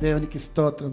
దేవునికి స్తోత్రం